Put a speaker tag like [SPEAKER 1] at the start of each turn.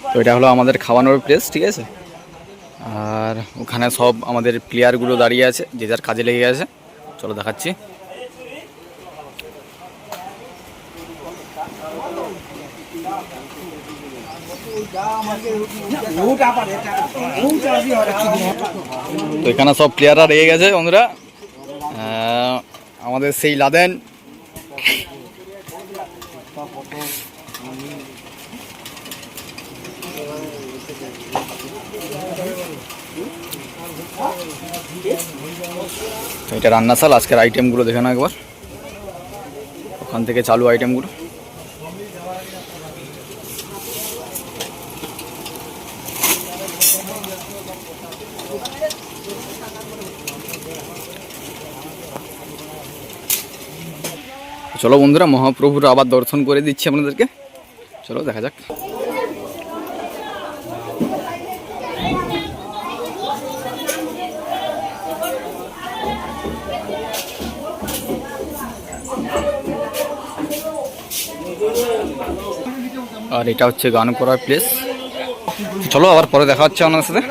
[SPEAKER 1] তো এটা হলো আমাদের খাওয়ানোর প্লেস ঠিক আছে? আর ওখানে সব আমাদের প্লেয়ারগুলো দাঁড়িয়ে আছে, যে যার কাজে লেগে গেছে। চলো দেখাচ্ছি। তো এখানে সব প্লেয়াররা রেগে গেছে, বন্ধুরা। আমাদের সেই লাদেন। এটা রান্নাশাল আজকের আইটেমগুলো দেখে নাও একবার। ওখান থেকে চালু আইটেমগুলো চলো বন্ধুরা, মহাপ্রভুর আবার দর্শন করে দিচ্ছি আপনাদেরকে। চলো, দেখা যাক। আর এটা হচ্ছে গান করার প্লেস চলো আবার পরে দেখা হচ্ছে আপনার সাথে।